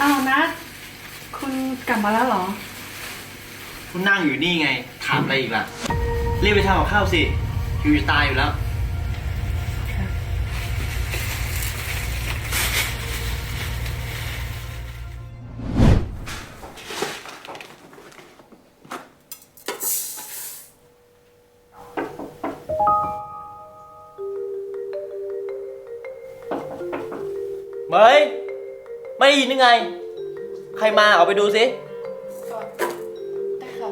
อ้าวนัดคุณกลับมาแล้วเหรอ คุณนั่งอยู่นี่ไง ถามอะไรอีกล่ะ รีบไปทำกับข้าวสิหิวจะตายอยู่แล้วเมย ไม่ได้ยินยังไง ใครมาเอาไปดูสิได้ค่ะ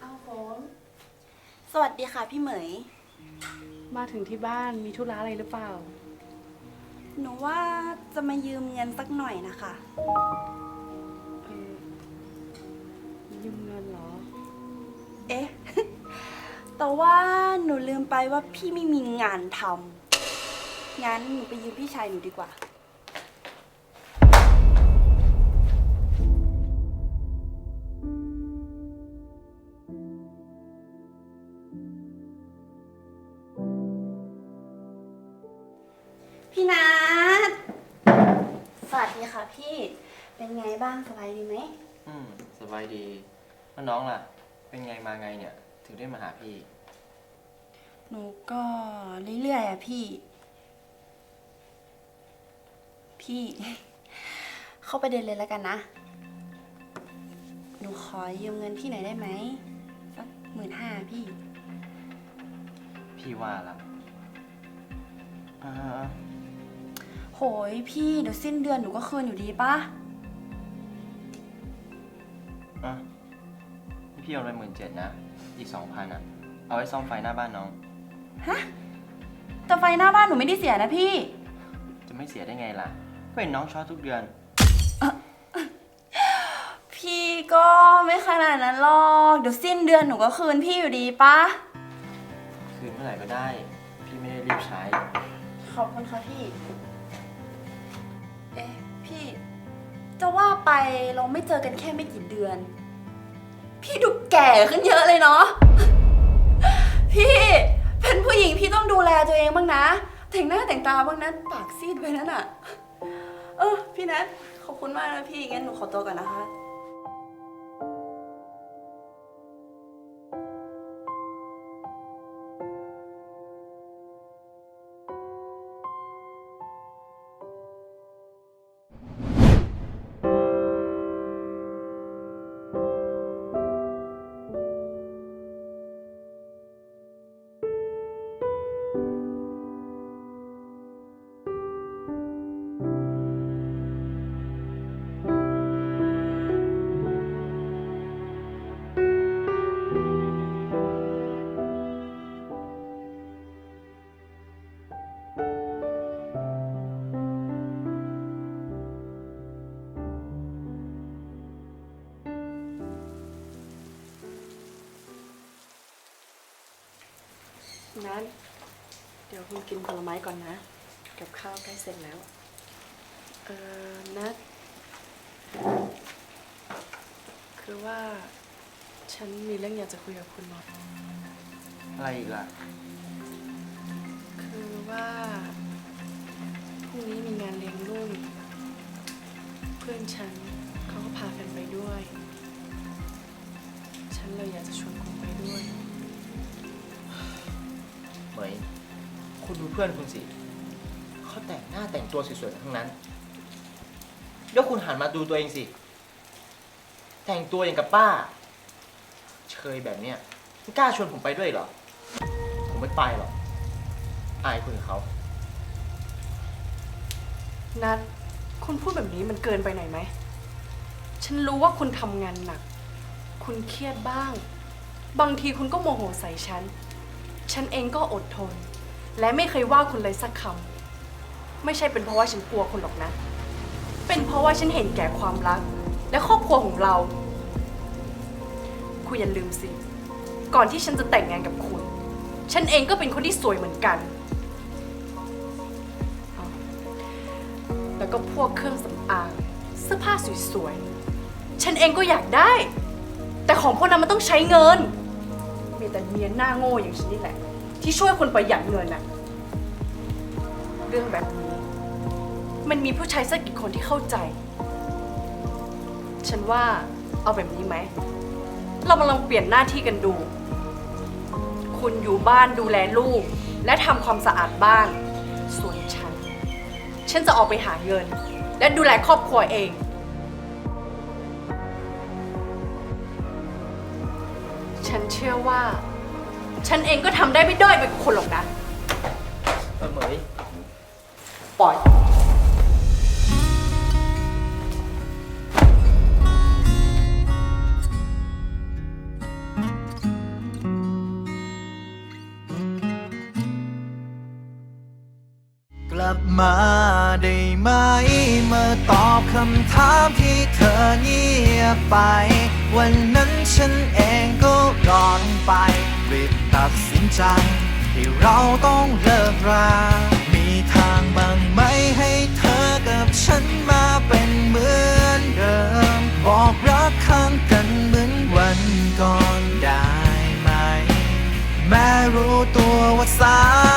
เอาฝนสวัสดีค่ะพี่เหมย มาถึงที่บ้านมีธุระอะไรหรือเปล่า หนูว่าจะมายืมเงินสักหน่อยนะคะ แต่ว่าหนูลืมไปว่าพี่ไม่มีงานทำงั้นหนูไปยืมพี่ชายหนูดีกว่า พี่นัทสวัสดีค่ะพี่ เป็นไงบ้างสบายดีไหมอืมสบายดีแล้วน้องล่ะ เป็นไงมาไงเนี่ย ถึงได้มาหาพี่ หนูก็เรื่อยๆอะพี่ พี่ เข้าประเด็นเลยแล้วกันนะ หนูขอยืมเงินพี่หน่อยได้ไหมสักหมื่นห้าพี่ พี่ว่าละอ่าโหยพี่เดี๋ยวสิ้นเดือนหนูก็คืนอยู่ดีปะ อะนี่ พี่เอาไปหมื่นเจ็ดนะ อีกสองพันอะ เอาไว้ซ่อมไฟหน้าบ้านน้อง ฮะแต่ไฟหน้าบ้านหนูไม่ได้เสียนะพี่ จะไม่เสียได้ไงล่ะ ก็เห็นน้องช็อตทุกเดือน พี่ก็ไม่ขนาดนั้นหรอก เดี๋ยวสิ้นเดือนหนูก็คืนพี่อยู่ดีปะคืนเมื่อไหร่ก็ได้ พี่ไม่ได้รีบใช้ ขอบคุณค่ะพี่ เอ๊ะพี่ จะว่าไปเราไม่เจอกันแค่ไม่กี่เดือน พี่ดูแก่ขึ้นเยอะเลยเนาะ พี่เป็นผู้หญิงพี่ต้องดูแลตัวเองบ้างนะแต่งหน้าแต่งตาบ้างนะปากซีดไปนั่นอะเออพี่นัทขอบคุณมากนะพี่งั้นหนูขอตัวก่อนนะคะ นัดเดี๋ยวคุณกินผลไม้ก่อนนะ กับข้าวใกล้เสร็จแล้ว เออนัดคือว่าฉันมีเรื่องอยากจะคุยกับคุณหน่อย อะไรอีกล่ะ คือว่าพรุ่งนี้มีงานเลี้ยงลูกเพื่อนฉันเขาก็พากันไปด้วย ฉันเลยอยากจะชวนคุณ คุณดูเพื่อนคุณสิเขาแต่งหน้าแต่งตัวสวยๆทั้งนั้นเดี๋ยวคุณหันมาดูตัวเองสิ แต่งตัวอย่างกับป้า เชยแบบเนี้ยคุณกล้าชวนผมไปด้วยเหรอ ผมไม่ไปหรอก อายคุณกับเขา นัดคุณพูดแบบนี้มันเกินไปหน่อยไหม ฉันรู้ว่าคุณทำงานหนัก คุณเครียดบ้าง บางทีคุณก็โมโหใส่ฉัน ฉันเองก็อดทน และไม่เคยว่าคุณเลยสักคำไม่ใช่เป็นเพราะว่าฉันกลัวคุณหรอกนะ เป็นเพราะว่าฉันเห็นแก่ความรัก และครอบครัวของเรา คุณอย่าลืมสิ ก่อนที่ฉันจะแต่งงานกับคุณ ฉันเองก็เป็นคนที่สวยเหมือนกัน แล้วก็พวกเครื่องสำอางเสื้อผ้าสวยๆ ฉันเองก็อยากได้ แต่ของพวกนั้นมันต้องใช้เงิน มีแต่เมียหน้าโง่อย่างฉันนี่แหละ ที่ช่วยคนประหยัดเงินอะเรื่องแบบนี้ มันมีผู้ชายสักกี่คนที่เข้าใจ ฉันว่าเอาแบบนี้ไหม เรามาลองเปลี่ยนหน้าที่กันดู คุณอยู่บ้านดูแลลูก และทำความสะอาดบ้าน ส่วนฉัน ฉันจะออกไปหาเงิน และดูแลครอบครัวเองฉันเชื่อว่า ฉันเองก็ทำได้ไม่ด้อยไปกว่าคนหรอกนะ เออเหมยปล่อย กลับมาได้ไหมเมื่อตอบคำถามที่เธอเงียบไป วันนั้นฉันเองก็ก่อนไปรีบ ตัดสินใจ ที่เราต้องเลิกรา มีทางบ้างไหมให้เธอกับฉันมาเป็นเหมือนเดิม บอกรักข้างกันเหมือนวันก่อนได้ไหม แม้รู้ตัวว่าสาย